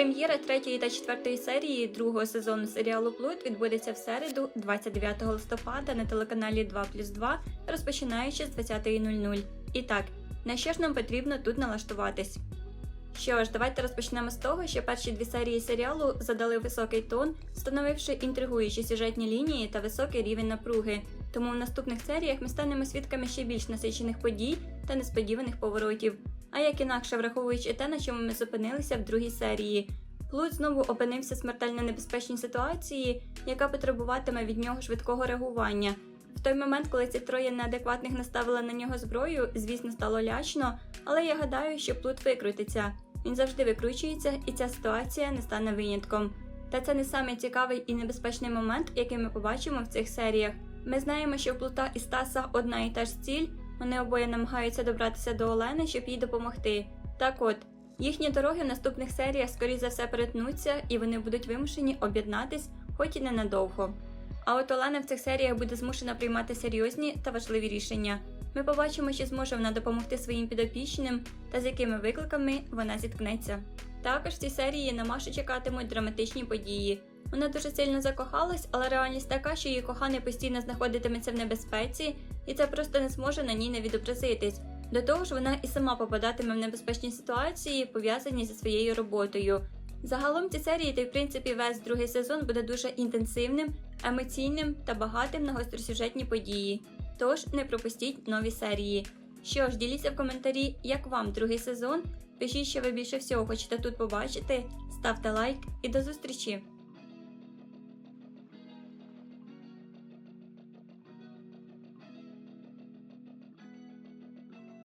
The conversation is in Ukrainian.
Прем'єра третьої та четвертої серії другого сезону серіалу Плут відбудеться в середу, 29 листопада на телеканалі 2 плюс 2, розпочинаючи з 20.00. І так, на що ж нам потрібно тут налаштуватись? Що ж, давайте розпочнемо з того, що перші дві серії серіалу задали високий тон, встановивши інтригуючі сюжетні лінії та високий рівень напруги. Тому в наступних серіях ми станемо свідками ще більш насичених подій та несподіваних поворотів. А як інакше враховуючи те, на чому ми зупинилися в другій серії. Плут знову опинився в смертельно небезпечній ситуації, яка потребуватиме від нього швидкого реагування. В той момент, коли ці троє неадекватних наставили на нього зброю, звісно, стало лячно, але я гадаю, що плут викрутиться. Він завжди викручується, і ця ситуація не стане винятком. Та це не самий цікавий і небезпечний момент, який ми побачимо в цих серіях. Ми знаємо, що в Плута і Стаса одна і та ж ціль. Вони обоє намагаються добратися до Олени, щоб їй допомогти. Так от, їхні дороги в наступних серіях, скоріш за все, перетнуться, і вони будуть вимушені об'єднатись, хоч і ненадовго. А от Олена в цих серіях буде змушена приймати серйозні та важливі рішення. Ми побачимо, чи зможе вона допомогти своїм підопічним та з якими викликами вона зіткнеться. Також в цій серії на Машу чекатимуть драматичні події. Вона дуже сильно закохалась, але реальність така, що її коханий постійно знаходитиметься в небезпеці, і це просто не зможе на ній не відобразитись. До того ж, вона і сама попадатиме в небезпечні ситуації, пов'язані зі своєю роботою. Загалом ці серії, та й в принципі весь другий сезон буде дуже інтенсивним, емоційним та багатим на гостросюжетні події. Тож не пропустіть нові серії. Що ж, діліться в коментарі, як вам другий сезон. Пишіть, що ви більше всього хочете тут побачити, ставте лайк і до зустрічі!